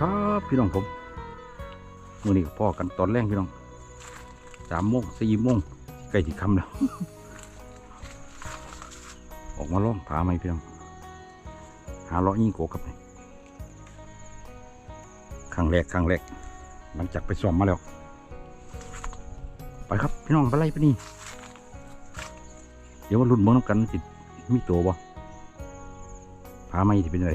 ครับพี่น้องผมมื่อนี้ก็พ่อกันตอนแรกพี่น้องสามโมงสี่โมงใกล้ที่ค่ำแล้ว ออกมาล่องผาไหมพี่น้องหาเลาะยิงโกกับนี่ครั้งแรกครั้งแรกหลังจากไปซ้อมมาแล้ว ไปครับพี่น้องไปไล่ไปนี่เดี๋ยวมาลุ้นเมืองน้ำกันสิมีตัวบ่ผาไหมที่เป็นอะไร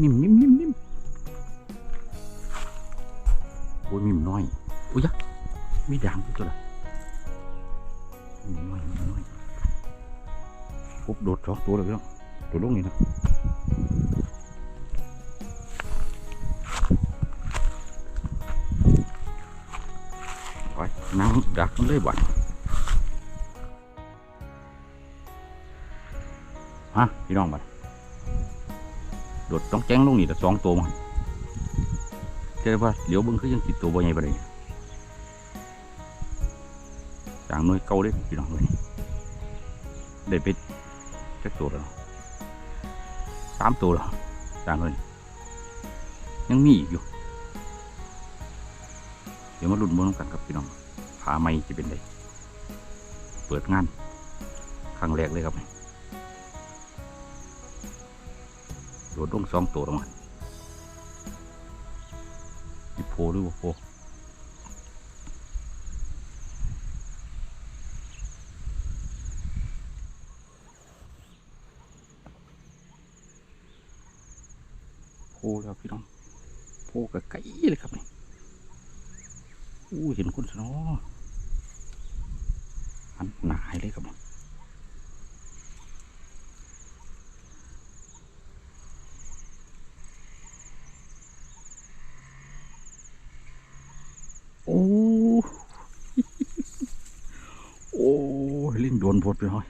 มิมครับมิมมิมมิมมิมโอ้ยมิมน้อยโอ้ยยะมีด่างตัวละมิมน้อยมิมน้อยปุ๊บโดดสองตัวเลยพี่น้องตัวลงนี่นะไปนั่งดักมันเลยบัดฮะพี่น้องบัด โดดต้องแจ้งลงนี่แต่สองตัวมันเจ้าว่าเดี๋ยวเบิ่งคือยังติดตัวบ่ใหญ่ปานใดจางน่วยเก่าเด้พี่น้องเลยได้ไปจักตัวแล้วสามตัวแล้วจางเลยยังมีอีกอยู่ เดี๋ยวมาลุ้นเมืองกันครับพี่น้องผาไม่จะเป็นไงเปิดงานครั้งแรกเลยครับ ดดลงสองตัวลงมาอีโพหรือว่าโพโพแล้วพี่น้องโพกับไก่เลยครับนี่อู้เห็นคนสนอหันหนาเลยครับโอ้ โอ้ย เล่นโดนพดไปหน่อย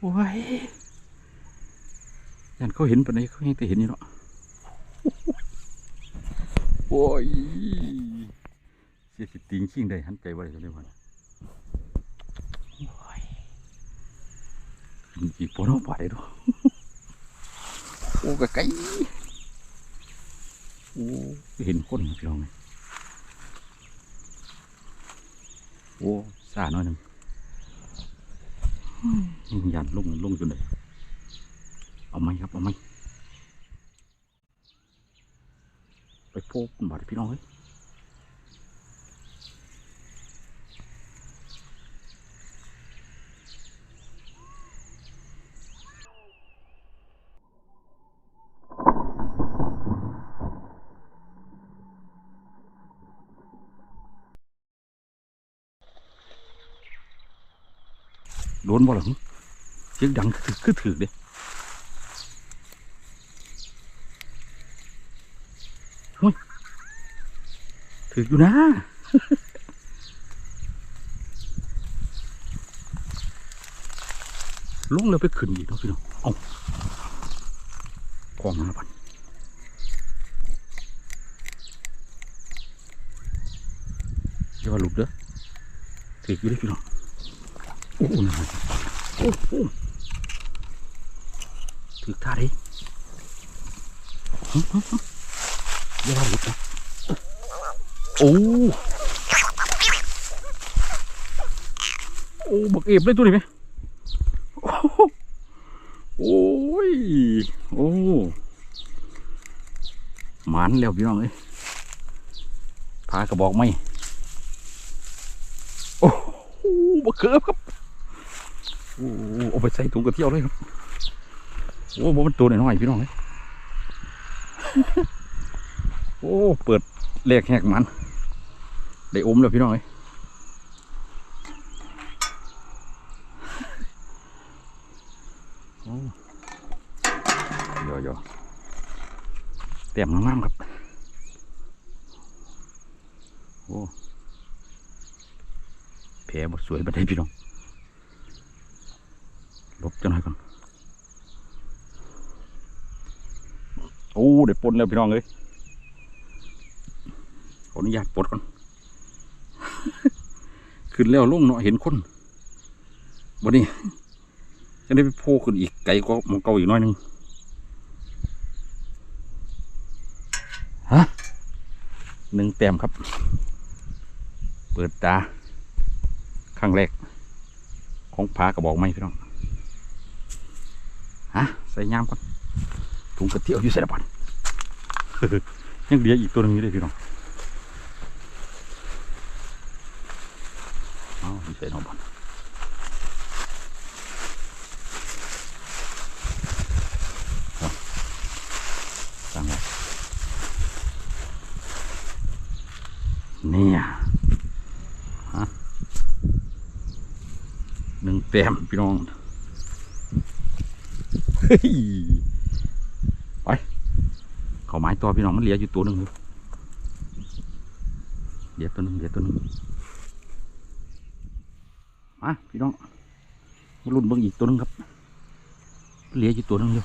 โอ้ยยันเขาเห็นปานนี้เขายังแต่เห็นอยู่เนาะโอ้ยเสียสิติงชิงได้หันใจไว้เลยวันขึ้นอีกปนเอาไปดูโอ้กะไก่โอ้เห็นคนพี่น้องไหมโอ้ซาหน่อยหนึ่งอืม ยันลงลงจนเลยเอาไหมครับ เอาไหมไปโฟกบาดพี่น้องเฮ้ย นบ่หรอเสียงดังคือคือถือเด้เฮ้ยถืออยู่นะลงแล้วไปขึ้นอีกเนาะพี่น้องเอากองมาบันเดี๋ยวว่าหลุดเด้อถืออยู่ได้พี่น้อง โอ้โหโอ้โหถือท่าดิอย่าว่าหลุดนะโอ้โอ้บักเอฟเลยตัวนี้ไหมโอ้ยโอ้หมันแล้วพี่น้องเอ้ยพากระบอกไหมโอ้บักเกือบครับ โอ้เอาไปใส่ถุงกระเที่ยวเลยครับ โอ้โหมันตัวหน้อยพี่น้องเลยโอ้ เปิดแหลกแหกมัน ได้อมแล้วพี่น้องเลยยอยอเต็มงามครับ โอ้แผลหมดสวยบันไดพี่น้อง ลบจังหน่อยก่อนโอ้เดี๋ยวปนแล้วพี่น้องเลยขออนุญาตปลดก่อน ขึ้นแล้วลงเนาะเห็นคนวันนี้จะได้ไปโผล่ขึ้นอีกไกลก็มองเก่าอีกหน้อยหนึงฮะหนึ่งแต้มครับ เปิดตาครั้งแรก ของพากระบอกไม้พี่น้อง ฮะใส่ยามก่อนถุงกระเทียวอยู่ใส่ละบันยังเหลืออีกตัวหนึงอยู่เลยพี่น้องเอาอยู่ใส่น้องบันตั้งไว้เนี่ยฮะหนึ่งแต้มพี่น้องเฮ้ย ไปเขาไม้ตัวพี่น้องมันเหลืออยู่ตัวหนึ่งเหลือตัวหนึ่งเหลือตัวหนึ่งมาพี่น้องมาลุ้นเบิ่งอีกตัวหนึ่งครับเหลืออยู่ตัวหนึ่งอยู่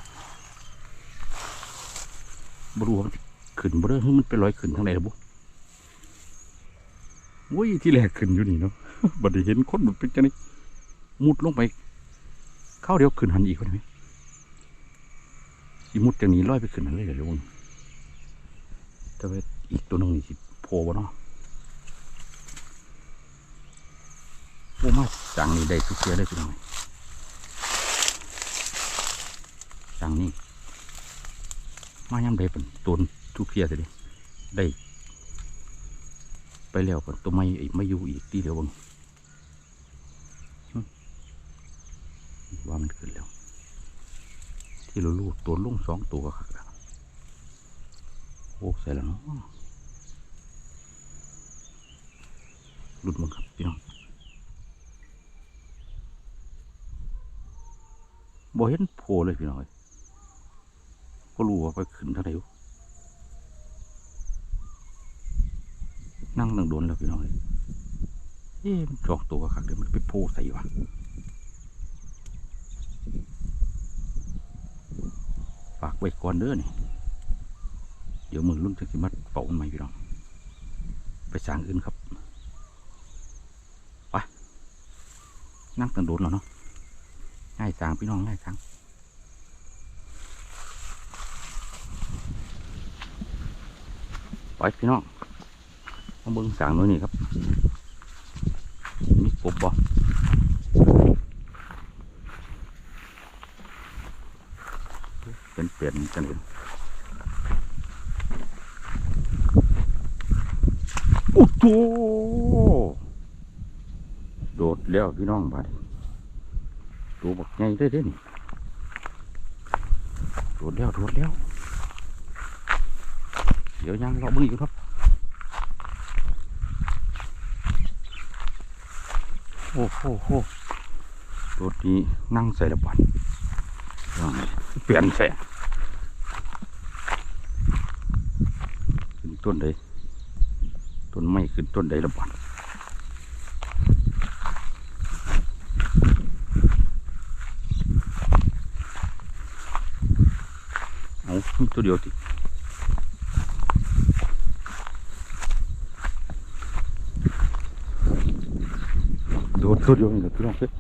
บรูมันขึ้นบ่เด้อหรือมันเป็นรอยขึ้นทางไหนล่ะบุวุ้ยที่แรกขึ้นอยู่นี่เนาะบัดนี้เห็นคนมันเป็นจังนี้มุดลงไป เข้าเดียวขึ้นหันอีกคนไหม สิมุดจากนี้ลอยไปขึ้นหันเลยเหรอลุงแต่ว่าอีกตัวนึงนี่สิโผล่บ่เนาะโอ้มาจังนี่ได้ทุกเสียเลยพี่น้องจังนี่มายังได้เป็นตัวทุกเพียสิเดิได้ ไปแล้วก็ตัวไม่ไอ้ไม่อยู่อีกทีเดียวบังหึว่ามันขึ้นแล้ว ที่เราลูดตัวลุ่งสองตัวก็คักแล้วโอ้ใส่แล้วเนาะหลุดมึงครับพี่น้องบ่เห็นโผล่เลยพี่น้องเอ้ยก็รู้ว่าไปขึ้นเท่าไหร่นั่งนั่งโดนแล้วพี่น้องเอ้ยเอ๊ะมันจอกตัวคักเดี๋ยวมันไปโพใส่วะ ฝากไว้ก่อนเด้อนี่เดี๋ยวมือรุ่นจะสิมัดเป่ามันใหม่พี่น้อง ไปสางอื่นครับไปนั่งตังโดนแล้วเนาะง่ายสางพี่น้องง่ายสางไปพี่น้องมาเบิ้งสางหน่อยนี่ครับมีกบบ่็นกันเองโอ้โหโดดแล้วพี่น้องบาดตัวบักใหญ่ได้เด้นี่โดดแล้วโดดแล้วเดี๋ยวยังเราบิ่งอยู่ครับโอ้โหโหตัวนี้นั่งใส่ระบันเปลี่ยนแสงขึ้น ต้นใดต้นไม้ขึ้นต้นใดระบันเอามีตัวเดียวติโดดตัวเดียวนี่แหละพี่น้องเอ้ย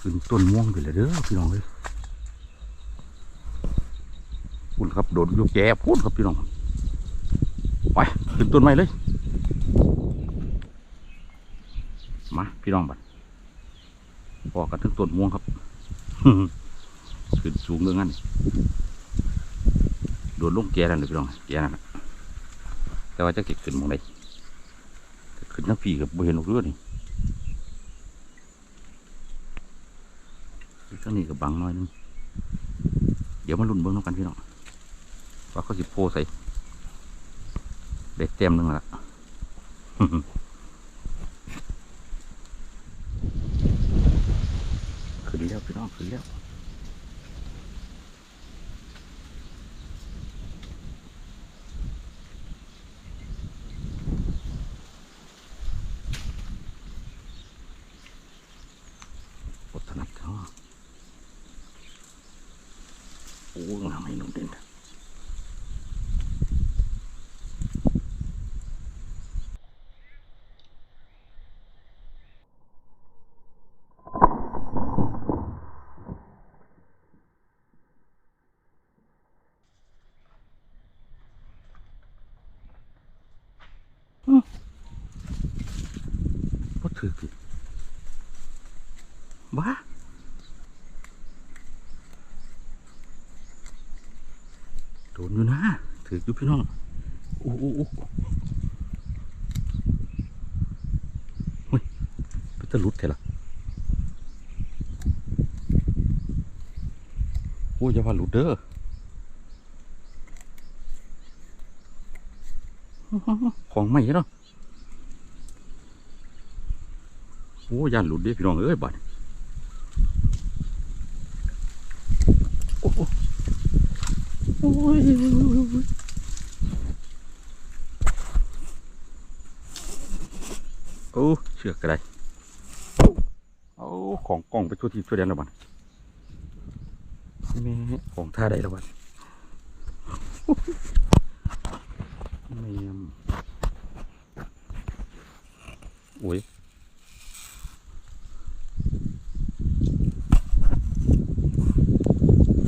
ขึ้นต้นม่วง ไปเลยเด้อพี่น้องเอ้ยพูดครับโดดยู่แก่พูดครับพี่น้องไปขึ้นต้นไม้เลย มาพี่น้องบัดพอกกันถึงต้นม่วงครับขึ้นสูงเรื่องนั้นโดดลงแกนั่นเลยพี่น้องแกนั่นน่ะแต่ว่าจะเก็บขึ้นมองใดขึ้นน้ำผีกับบเห็นหรือกเทั้งนี้กับบังน้อยนึง เดี๋ยวมาลุ่นเบิ้งน้ำกันพี่น้องว่าเขาสิโพใส่เด็ดเต็มนึงละขึ้นแล้วพี่น้องขึ้นแล้ว บ่ถือสิบ้าโดนอยู่นะ ถืออยู่พี่น้องโอ้โอ้โอ้เฮ้ยไปตะลุดเถอะล่ะโอ้ยอย่าว่าหลุดเด้อของใหม่เนาะ โอ้ยันหลุดเดิพี่น้องเอ้ยบัดโอ้โหโอ้ยโอ้เชือกกระไดเอาของกล่องไปทั่วยทีทั่วยแดนแล้วบัดแม่ของท่าได้แล้วบัดแม่มโอ้ย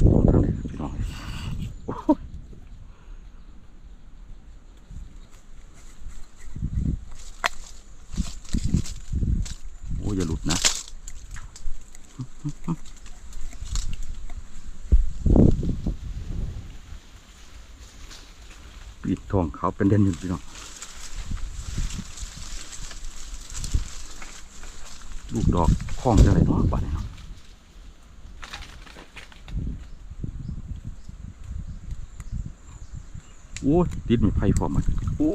โอ้ทางนี้พี่น้องโอ้ยโอ้ยอย่า หลุดนะปีดทองเขาเป็นเด่นอยู่พี่น้องลูกดอกคล้องจังไรเนาะบ้านนี้เนาะโอ้ติดม่ไผ่พร้อมมันโอ้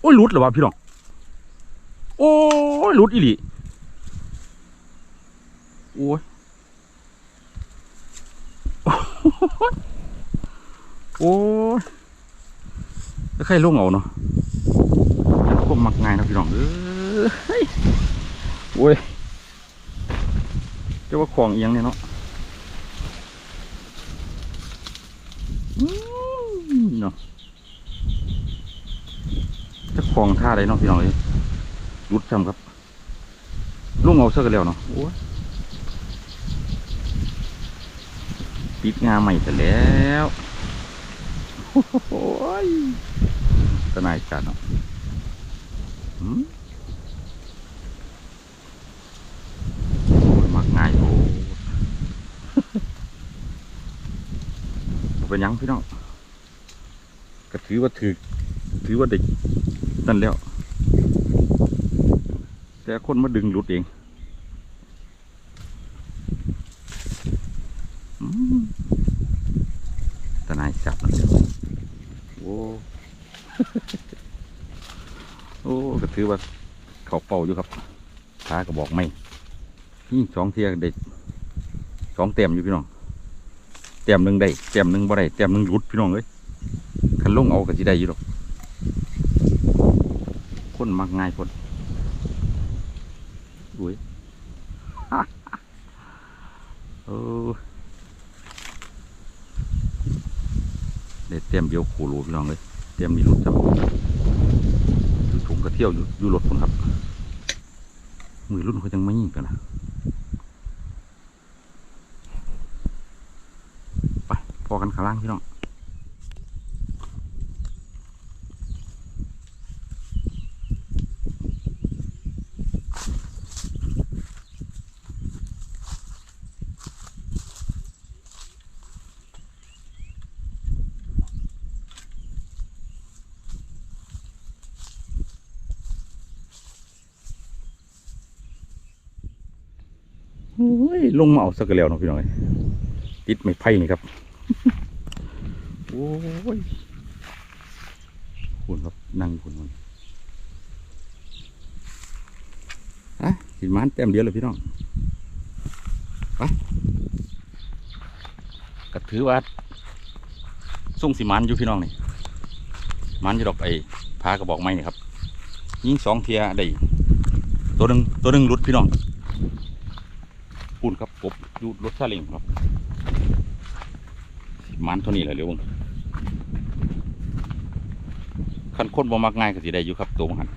โอ้ยหลุดเหรอวะพี่น้องโอ้ ยหลุดอีหลีโอ้ยโอ้ยแล้วใครลงเอาเนาะก็มักง่ายนะพี่น้องเอ้ยโอ้ยจ้าว่าของเอียงเนี่ยเนาะอืมเนาะจะคลองท่าใดเนาะพี่น้องเลยรุดจำครับ ลุงเอาเสื้อกันแล้วเนาะปิดงาใหม่แต่แล้วโอ้ยตนายจัดเนาะมักง่ายโอ้บ่เป็นยังพี่น้องก็ถือว่าถือถือว่าเด็กนั่นแล้ว แต่คนมาดึงหลุดเองอตนายจับแล้วเดี๋ยวโอ้โอ้ก็ถือว่าเขาเป่าอยู่ครับขากระบอกไม่นี่สองเทียเด็กสองเต็มอยู่พี่น้องแต้มหนึ่งได้แต้มหนึ่งบ่ได้แต้มหนึ่งหลุดพี่น้องเอ้ยคันลงเอาก็สิได้อยู่ดอกคนมักง่ายคน อุ้ยเออได้แต้มเดียวโคโลพี่น้องเลยแต้มนี้หลุดจับอยู่ถุงกระเที่ยวอยู่อยู่รถคนครับ มือรุ่นเขาจังไม่ยิงกันนะไปพอกันข้างล่างพี่น้อง ลงมาเอาสักกะแล้วเนาะพี่น้องเอ้ยติดไม่ไผ่นี่ครับ โอ้ยคุณครับนั่งคุณมันอะสินมันแต้มเดียวเลยพี่น้องไปก็ถือว่าส่งสิมันอยู่พี่น้องนี่มันอยู่ดอกไอ้พากระบอกไม้นี่ครับ ยิงสองเทียได้ตัวหนึ่งตัวหนึ่งหลุดพี่น้อง ปูนครับกบยูรถซาเล้งครับมันเท่านี้แหละเดี๋ยวบังคันคนบ่มักง่ายก็สิได้อยู่ครับตัวมันหัน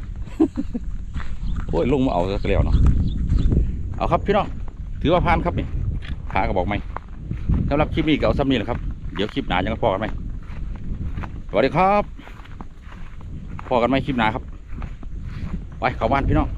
โอ้ยลงมาเอาซะแล้วเนาะเอาครับพี่น้องถือว่าผ่านครับนี่พากระบอกไหมสำหรับคลิปนี้ก็เอาซ้ำนี้แหละครับ เดี๋ยวคลิปหนายังพอกันไหมสวัสดีครับพอกันไหมคลิปหนาครับ ไปเข้าบ้านพี่น้อง